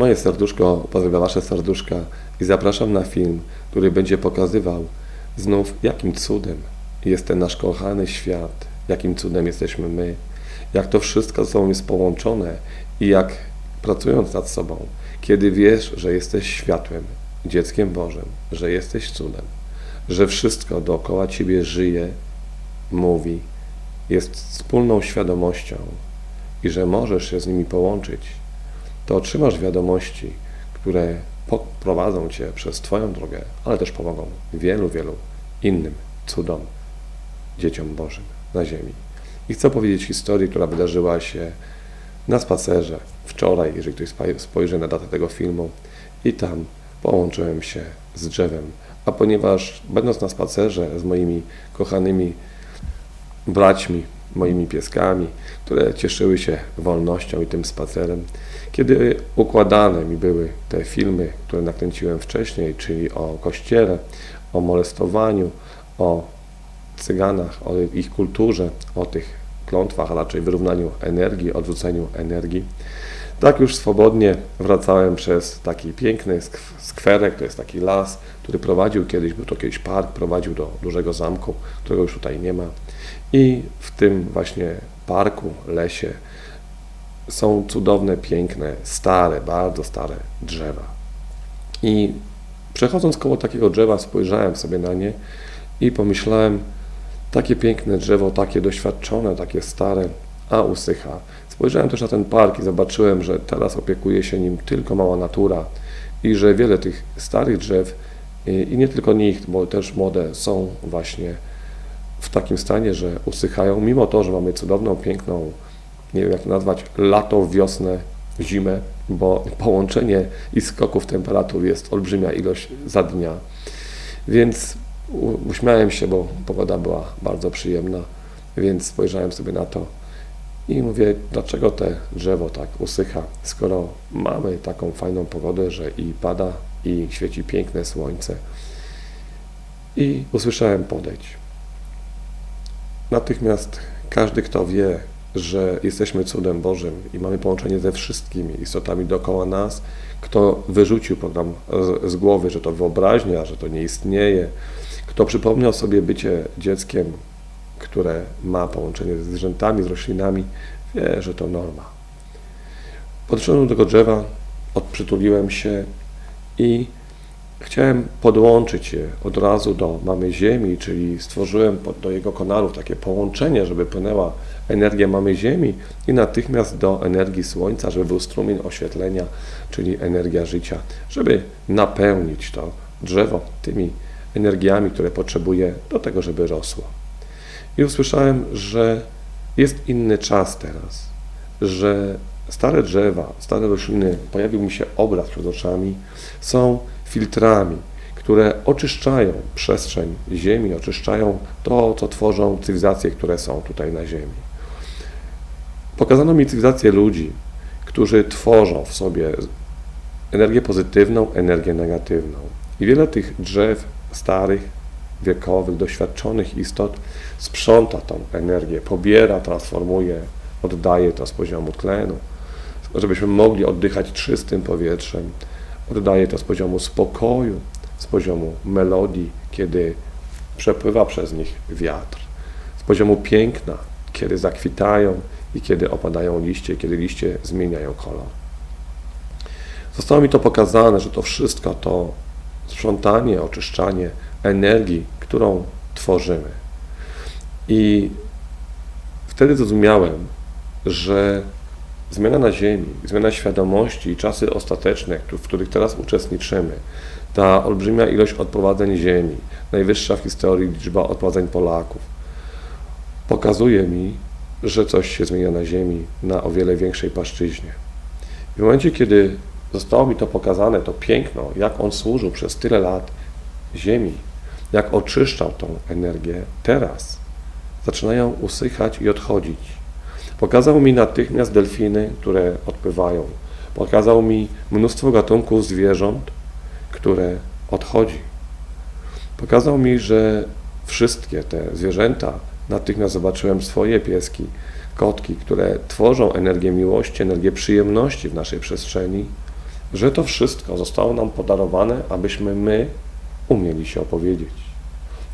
Moje serduszko pozdrawia Wasze serduszka i zapraszam na film, który będzie pokazywał znów, jakim cudem jest ten nasz kochany świat, jakim cudem jesteśmy my, jak to wszystko ze sobą jest połączone i jak pracując nad sobą, kiedy wiesz, że jesteś światłem, dzieckiem Bożym, że jesteś cudem, że wszystko dookoła Ciebie żyje, mówi, jest wspólną świadomością i że możesz się z nimi połączyć, to otrzymasz wiadomości, które prowadzą Cię przez Twoją drogę, ale też pomogą wielu, wielu innym cudom, dzieciom Bożym na ziemi. I chcę powiedzieć historię, która wydarzyła się na spacerze wczoraj, jeżeli ktoś spojrzy na datę tego filmu, i tam połączyłem się z drzewem. A ponieważ będąc na spacerze z moimi kochanymi braćmi, moimi pieskami, które cieszyły się wolnością i tym spacerem, kiedy układane mi były te filmy, które nakręciłem wcześniej, czyli o kościele, o molestowaniu, o cyganach, o ich kulturze, o tych klątwach, a raczej wyrównaniu energii, odrzuceniu energii. Tak już swobodnie wracałem przez taki piękny skwerek, to jest taki las, który prowadził kiedyś, był to kiedyś park, prowadził do dużego zamku, którego już tutaj nie ma. I w tym właśnie parku, lesie są cudowne, piękne, stare, bardzo stare drzewa. I przechodząc koło takiego drzewa, spojrzałem sobie na nie i pomyślałem, takie piękne drzewo, takie doświadczone, takie stare, a usycha. Spojrzałem też na ten park i zobaczyłem, że teraz opiekuje się nim tylko mała natura i że wiele tych starych drzew i nie tylko nich, bo też młode są właśnie w takim stanie, że usychają, mimo to, że mamy cudowną, piękną, nie wiem jak to nazwać, lato, wiosnę, zimę, bo połączenie i skoków temperatur jest olbrzymia ilość za dnia. Więc uśmiałem się, bo pogoda była bardzo przyjemna, więc spojrzałem sobie na to i mówię, dlaczego te drzewo tak usycha, skoro mamy taką fajną pogodę, że i pada, i świeci piękne słońce. I usłyszałem podejdź. Natychmiast każdy, kto wie, że jesteśmy cudem Bożym i mamy połączenie ze wszystkimi istotami dookoła nas, kto wyrzucił program z, z głowy, że to wyobraźnia, że to nie istnieje, kto przypomniał sobie bycie dzieckiem, które ma połączenie z zwierzętami, z roślinami, wie, że to norma. Podszedłem do tego drzewa, odprzytuliłem się i chciałem podłączyć je od razu do mamy Ziemi, czyli stworzyłem do jego konarów takie połączenie, żeby płynęła energia mamy Ziemi i natychmiast do energii Słońca, żeby był strumień oświetlenia, czyli energia życia, żeby napełnić to drzewo tymi energiami, które potrzebuje do tego, żeby rosło. I usłyszałem, że jest inny czas teraz, że stare drzewa, stare rośliny, pojawił mi się obraz przed oczami, są filtrami, które oczyszczają przestrzeń Ziemi, oczyszczają to, co tworzą cywilizacje, które są tutaj na Ziemi. Pokazano mi cywilizację ludzi, którzy tworzą w sobie energię pozytywną, energię negatywną. I wiele tych drzew starych, wiekowych, doświadczonych istot sprząta tą energię, pobiera, transformuje, oddaje to z poziomu tlenu, żebyśmy mogli oddychać czystym powietrzem, oddaje to z poziomu spokoju, z poziomu melodii, kiedy przepływa przez nich wiatr, z poziomu piękna, kiedy zakwitają i kiedy opadają liście, kiedy liście zmieniają kolor. Zostało mi to pokazane, że to wszystko to sprzątanie, oczyszczanie energii, którą tworzymy. I wtedy zrozumiałem, że zmiana na Ziemi, zmiana świadomości i czasy ostateczne, w których teraz uczestniczymy, ta olbrzymia ilość odprowadzeń Ziemi, najwyższa w historii liczba odprowadzeń Polaków, pokazuje mi, że coś się zmienia na Ziemi na o wiele większej płaszczyźnie. W momencie, kiedy zostało mi to pokazane, to piękno, jak on służył przez tyle lat Ziemi, jak oczyszczał tą energię, teraz zaczynają usychać i odchodzić. Pokazał mi natychmiast delfiny, które odpływają. Pokazał mi mnóstwo gatunków zwierząt, które odchodzi. Pokazał mi, że wszystkie te zwierzęta, natychmiast zobaczyłem swoje pieski, kotki, które tworzą energię miłości, energię przyjemności w naszej przestrzeni, że to wszystko zostało nam podarowane, abyśmy my umieli się opowiedzieć.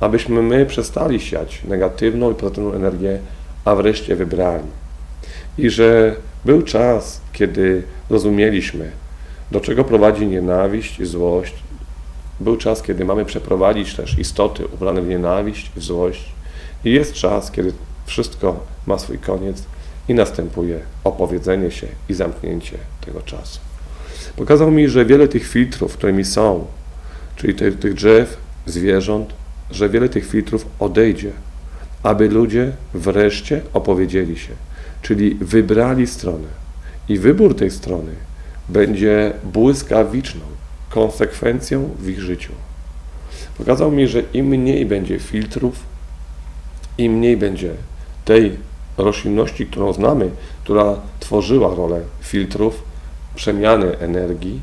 Abyśmy my przestali siać negatywną i pozytywną energię, a wreszcie wybrali. I że był czas, kiedy rozumieliśmy, do czego prowadzi nienawiść złość. Był czas, kiedy mamy przeprowadzić też istoty ubrane w nienawiść, w złość. I jest czas, kiedy wszystko ma swój koniec i następuje opowiedzenie się i zamknięcie tego czasu. Pokazał mi, że wiele tych filtrów, którymi są, czyli tych, tych drzew, zwierząt, że wiele tych filtrów odejdzie, aby ludzie wreszcie opowiedzieli się, czyli wybrali stronę. I wybór tej strony będzie błyskawiczną konsekwencją w ich życiu. Pokazał mi, że im mniej będzie filtrów, im mniej będzie tej roślinności, którą znamy, która tworzyła rolę filtrów, przemiany energii,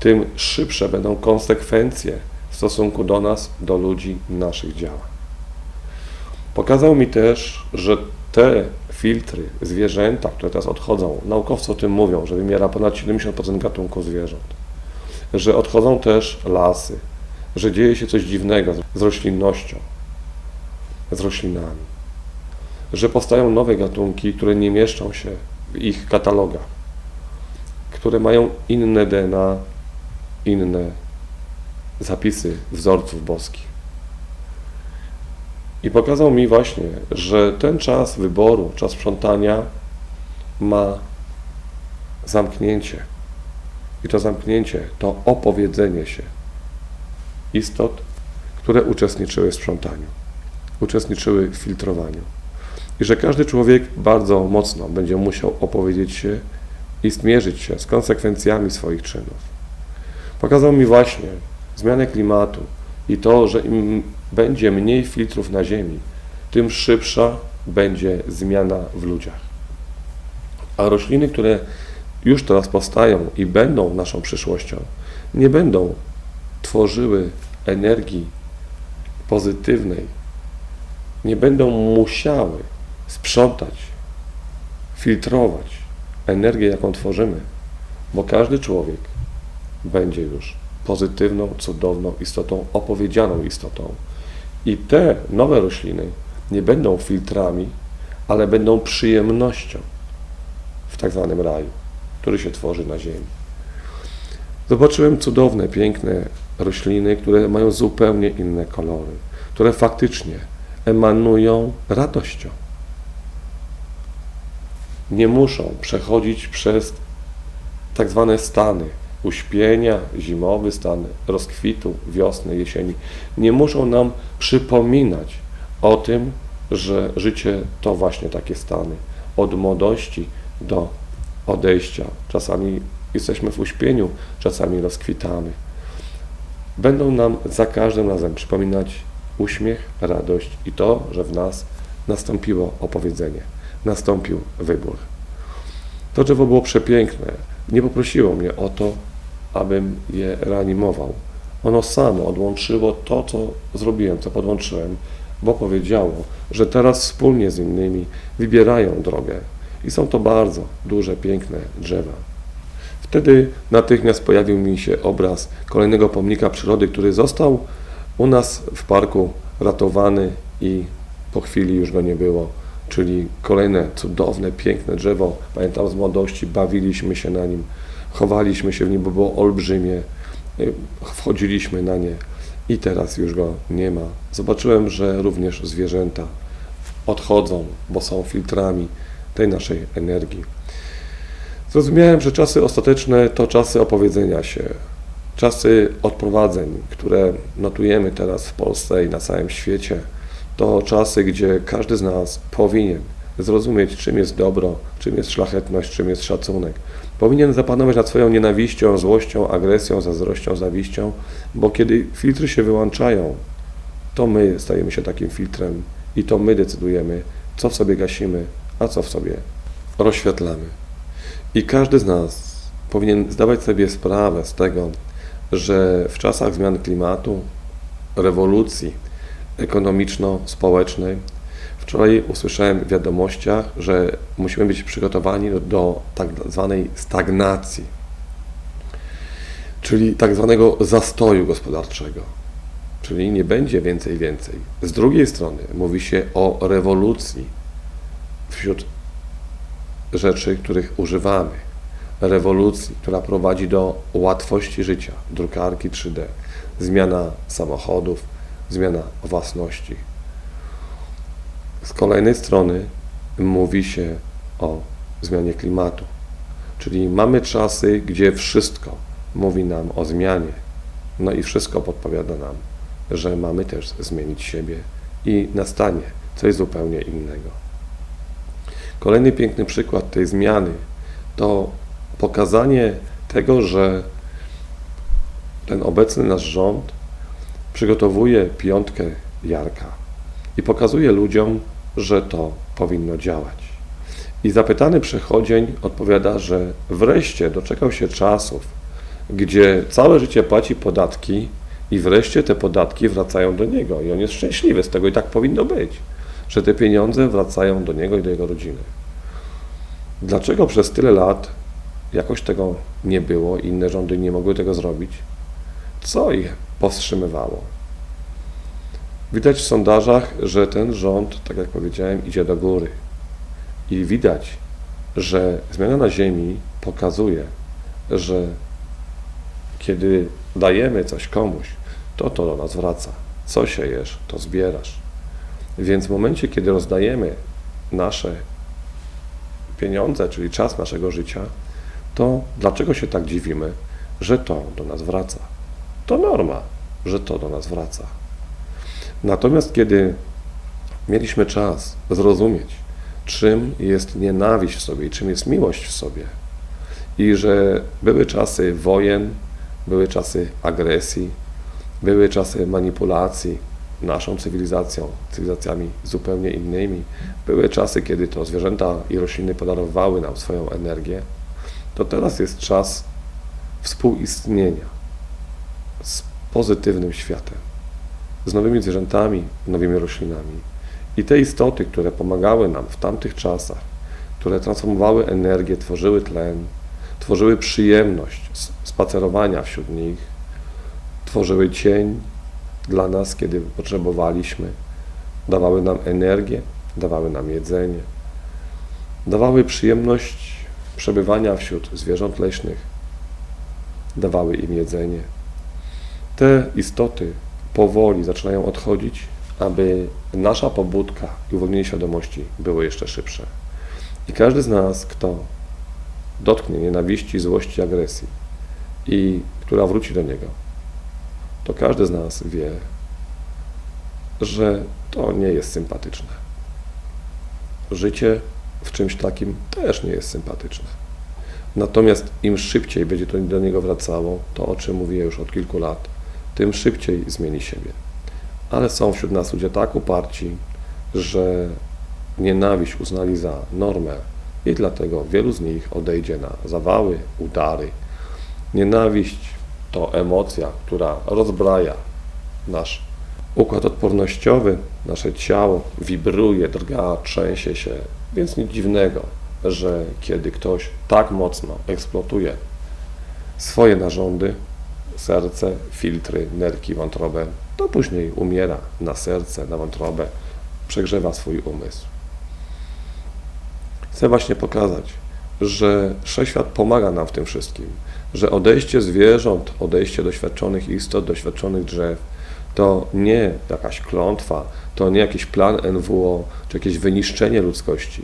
tym szybsze będą konsekwencje w stosunku do nas, do ludzi, naszych działań. Pokazał mi też, że te filtry, zwierzęta, które teraz odchodzą, naukowcy o tym mówią, że wymiera ponad 70% gatunków zwierząt, że odchodzą też lasy, że dzieje się coś dziwnego z roślinnością, z roślinami, że powstają nowe gatunki, które nie mieszczą się w ich katalogach, które mają inne DNA, inne zapisy wzorców boskich. I pokazał mi właśnie, że ten czas wyboru, czas sprzątania ma zamknięcie. I to zamknięcie to opowiedzenie się istot, które uczestniczyły w sprzątaniu, uczestniczyły w filtrowaniu. I że każdy człowiek bardzo mocno będzie musiał opowiedzieć się i zmierzyć się z konsekwencjami swoich czynów. Pokazał mi właśnie zmianę klimatu i to, że im będzie mniej filtrów na Ziemi, tym szybsza będzie zmiana w ludziach. A rośliny, które już teraz powstają i będą naszą przyszłością, nie będą tworzyły energii pozytywnej, nie będą musiały sprzątać, filtrować energię, jaką tworzymy, bo każdy człowiek będzie już pozytywną, cudowną istotą, opowiedzianą istotą. I te nowe rośliny nie będą filtrami, ale będą przyjemnością w tak zwanym raju, który się tworzy na ziemi. Zobaczyłem cudowne, piękne rośliny, które mają zupełnie inne kolory, które faktycznie emanują radością. Nie muszą przechodzić przez tak zwane stany uśpienia, zimowy stan rozkwitu, wiosny, jesieni, nie muszą nam przypominać o tym, że życie to właśnie takie stany. Od młodości do odejścia. Czasami jesteśmy w uśpieniu, czasami rozkwitamy. Będą nam za każdym razem przypominać uśmiech, radość i to, że w nas nastąpiło opowiedzenie, nastąpił wybór. To drzewo było przepiękne. Nie poprosiło mnie o to, abym je reanimował. Ono samo odłączyło to, co zrobiłem, co podłączyłem, bo powiedziało, że teraz wspólnie z innymi wybierają drogę. I są to bardzo duże, piękne drzewa. Wtedy natychmiast pojawił mi się obraz kolejnego pomnika przyrody, który został u nas w parku ratowany i po chwili już go nie było. Czyli kolejne cudowne, piękne drzewo. Pamiętam z młodości, bawiliśmy się na nim chowaliśmy się w nim, bo było olbrzymie, y, wchodziliśmy na nie i teraz już go nie ma. Zobaczyłem, że również zwierzęta odchodzą, bo są filtrami tej naszej energii. Zrozumiałem, że czasy ostateczne to czasy opowiedzenia się, czasy odprowadzeń, które notujemy teraz w Polsce i na całym świecie. To czasy, gdzie każdy z nas powinien zrozumieć, czym jest dobro, czym jest szlachetność, czym jest szacunek. Powinien zapanować nad swoją nienawiścią, złością, agresją, zazdrością, zawiścią, bo kiedy filtry się wyłączają, to my stajemy się takim filtrem i to my decydujemy, co w sobie gasimy, a co w sobie rozświetlamy. I każdy z nas powinien zdawać sobie sprawę z tego, że w czasach zmian klimatu, rewolucji ekonomiczno-społecznej, Wczoraj usłyszałem w wiadomościach, że musimy być przygotowani do, do tak zwanej stagnacji. czyli tak zwanego zastoju gospodarczego. Czyli nie będzie więcej, więcej. Z drugiej strony mówi się o rewolucji wśród rzeczy, których używamy. Rewolucji, która prowadzi do łatwości życia, drukarki 3D, zmiana samochodów, zmiana własności. Z kolejnej strony mówi się o zmianie klimatu, czyli mamy czasy, gdzie wszystko mówi nam o zmianie, no i wszystko podpowiada nam, że mamy też zmienić siebie i nastanie coś zupełnie innego. Kolejny piękny przykład tej zmiany to pokazanie tego, że ten obecny nasz rząd przygotowuje piątkę Jarka i pokazuje ludziom, że to powinno działać. I zapytany przechodzień odpowiada, że wreszcie doczekał się czasów, gdzie całe życie płaci podatki i wreszcie te podatki wracają do niego i on jest szczęśliwy z tego i tak powinno być, że te pieniądze wracają do niego i do jego rodziny. Dlaczego przez tyle lat jakoś tego nie było i inne rządy nie mogły tego zrobić? Co ich powstrzymywało? Widać w sondażach, że ten rząd, tak jak powiedziałem, idzie do góry. I widać, że zmiana na Ziemi pokazuje, że kiedy dajemy coś komuś, to to do nas wraca. Co siejesz, to zbierasz. Więc w momencie, kiedy rozdajemy nasze pieniądze, czyli czas naszego życia, to dlaczego się tak dziwimy, że to do nas wraca? To norma, że to do nas wraca. Natomiast kiedy mieliśmy czas zrozumieć, czym jest nienawiść w sobie i czym jest miłość w sobie, i że były czasy wojen, były czasy agresji, były czasy manipulacji naszą cywilizacją, cywilizacjami zupełnie innymi. Były czasy, kiedy to zwierzęta i rośliny podarowały nam swoją energię. To teraz jest czas współistnienia z pozytywnym światem, z nowymi zwierzętami, nowymi roślinami. I te istoty, które pomagały nam w tamtych czasach, które transformowały energię, tworzyły tlen, tworzyły przyjemność spacerowania wśród nich, tworzyły cień dla nas, kiedy potrzebowaliśmy, dawały nam energię, dawały nam jedzenie, dawały przyjemność przebywania wśród zwierząt leśnych, dawały im jedzenie. Te istoty powoli zaczynają odchodzić, aby nasza pobudka i uwolnienie świadomości było jeszcze szybsze. I każdy z nas, kto dotknie nienawiści, złości, agresji i która wróci do niego, to każdy z nas wie, że to nie jest sympatyczne. Życie w czymś takim też nie jest sympatyczne. Natomiast im szybciej będzie to do niego wracało, to o czym mówię już od kilku lat, tym szybciej zmieni siebie. Ale są wśród nas ludzie tak uparci, że nienawiść uznali za normę i dlatego wielu z nich odejdzie na zawały, udary. Nienawiść to emocja, która rozbraja nasz układ odpornościowy, nasze ciało wibruje, drga, trzęsie się, więc nic dziwnego, że kiedy ktoś tak mocno eksploatuje swoje narządy, serce, filtry, nerki, wątrobę, to później umiera na serce, na wątrobę, przegrzewa swój umysł. Chcę właśnie pokazać, że Wszechświat pomaga nam w tym wszystkim, że odejście zwierząt, odejście doświadczonych istot, doświadczonych drzew, to nie jakaś klątwa, to nie jakiś plan NWO, czy jakieś wyniszczenie ludzkości,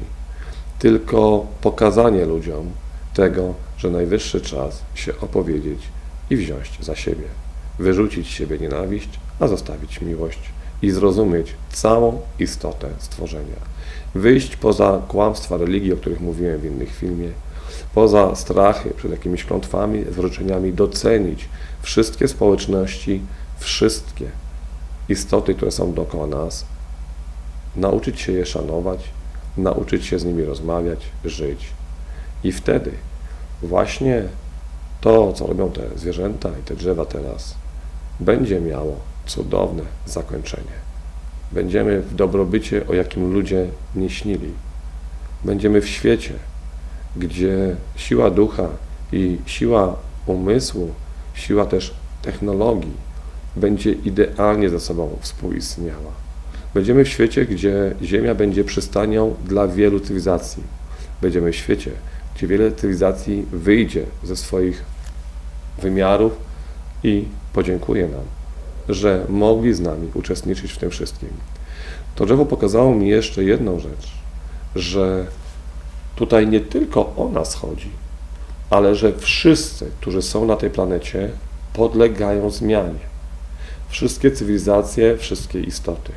tylko pokazanie ludziom tego, że najwyższy czas się opowiedzieć i wziąć za siebie, wyrzucić z siebie nienawiść, a zostawić miłość i zrozumieć całą istotę stworzenia wyjść poza kłamstwa religii, o których mówiłem w innych filmie, poza strachy przed jakimiś klątwami, zwróceniami, docenić wszystkie społeczności, wszystkie istoty, które są dookoła nas, nauczyć się je szanować, nauczyć się z nimi rozmawiać, żyć. I wtedy właśnie to, co robią te zwierzęta i te drzewa teraz, będzie miało cudowne zakończenie. Będziemy w dobrobycie, o jakim ludzie nie śnili. Będziemy w świecie, gdzie siła ducha i siła umysłu, siła też technologii będzie idealnie ze sobą współistniała. Będziemy w świecie, gdzie Ziemia będzie przystanią dla wielu cywilizacji. Będziemy w świecie, gdzie wiele cywilizacji wyjdzie ze swoich wymiarów i podziękuje nam, że mogli z nami uczestniczyć w tym wszystkim. To drzewo pokazało mi jeszcze jedną rzecz, że tutaj nie tylko o nas chodzi, ale że wszyscy, którzy są na tej planecie, podlegają zmianie. Wszystkie cywilizacje, wszystkie istoty.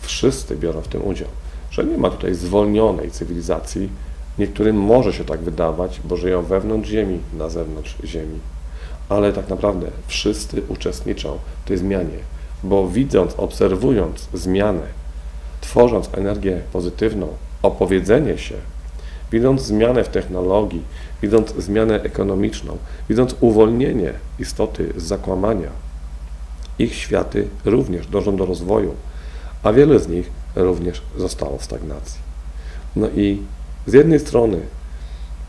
Wszyscy biorą w tym udział. Że nie ma tutaj zwolnionej cywilizacji. Niektórym może się tak wydawać, bo żyją wewnątrz Ziemi, na zewnątrz Ziemi. Ale tak naprawdę wszyscy uczestniczą w tej zmianie, bo widząc, obserwując zmianę, tworząc energię pozytywną, opowiedzenie się, widząc zmianę w technologii, widząc zmianę ekonomiczną, widząc uwolnienie istoty z zakłamania, ich światy również dążą do rozwoju, a wiele z nich również zostało w stagnacji. No i z jednej strony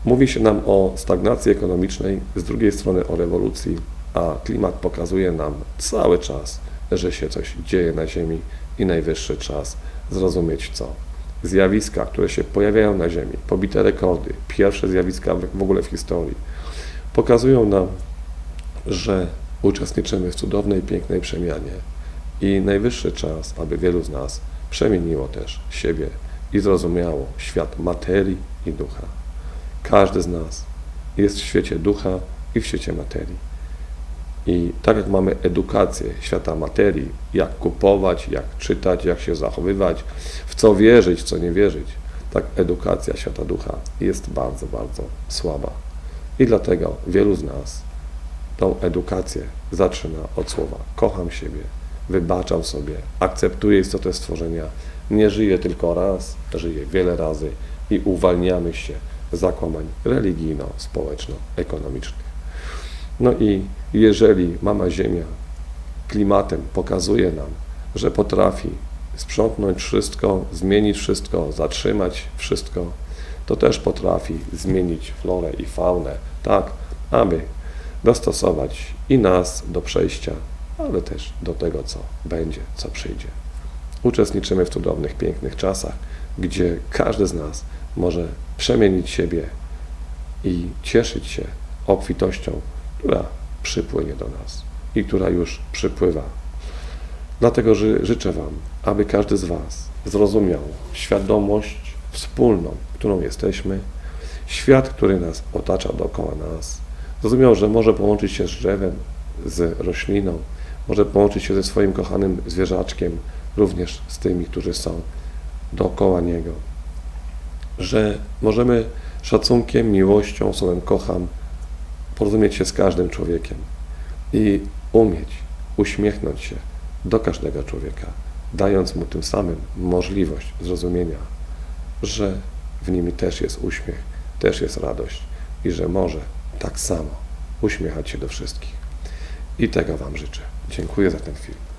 mówi się nam o stagnacji ekonomicznej, z drugiej strony o rewolucji, a klimat pokazuje nam cały czas, że się coś dzieje na Ziemi i najwyższy czas zrozumieć co. Zjawiska, które się pojawiają na Ziemi, pobite rekordy, pierwsze zjawiska w ogóle w historii, pokazują nam, że uczestniczymy w cudownej, pięknej przemianie i najwyższy czas, aby wielu z nas przemieniło też siebie i zrozumiało świat materii i ducha. Każdy z nas jest w świecie ducha i w świecie materii. I tak jak mamy edukację świata materii, jak kupować, jak czytać, jak się zachowywać, w co wierzyć, w co nie wierzyć, tak edukacja świata ducha jest bardzo, bardzo słaba. I dlatego wielu z nas tą edukację zaczyna od słowa kocham siebie, wybaczam sobie, akceptuję istotę stworzenia, nie żyję tylko raz, żyję wiele razy i uwalniamy się z zakłamań religijno-społeczno-ekonomicznych. No i jeżeli Mama Ziemia klimatem pokazuje nam, że potrafi sprzątnąć wszystko, zmienić wszystko, zatrzymać wszystko, to też potrafi zmienić florę i faunę, tak, aby dostosować i nas do przejścia, ale też do tego, co będzie, co przyjdzie. Uczestniczymy w cudownych, pięknych czasach, gdzie każdy z nas może przemienić siebie i cieszyć się obfitością, która przypłynie do nas i która już przypływa. Dlatego ży, życzę Wam, aby każdy z Was zrozumiał świadomość wspólną, którą jesteśmy, świat, który nas otacza dookoła nas, zrozumiał, że może połączyć się z drzewem, z rośliną, może połączyć się ze swoim kochanym zwierzaczkiem, również z tymi, którzy są dookoła niego. Że możemy szacunkiem, miłością, słowem kocham, porozumieć się z każdym człowiekiem i umieć uśmiechnąć się do każdego człowieka, dając mu tym samym możliwość zrozumienia, że w nim też jest uśmiech, też jest radość i że może tak samo uśmiechać się do wszystkich. I tego Wam życzę. Dziękuję za ten film.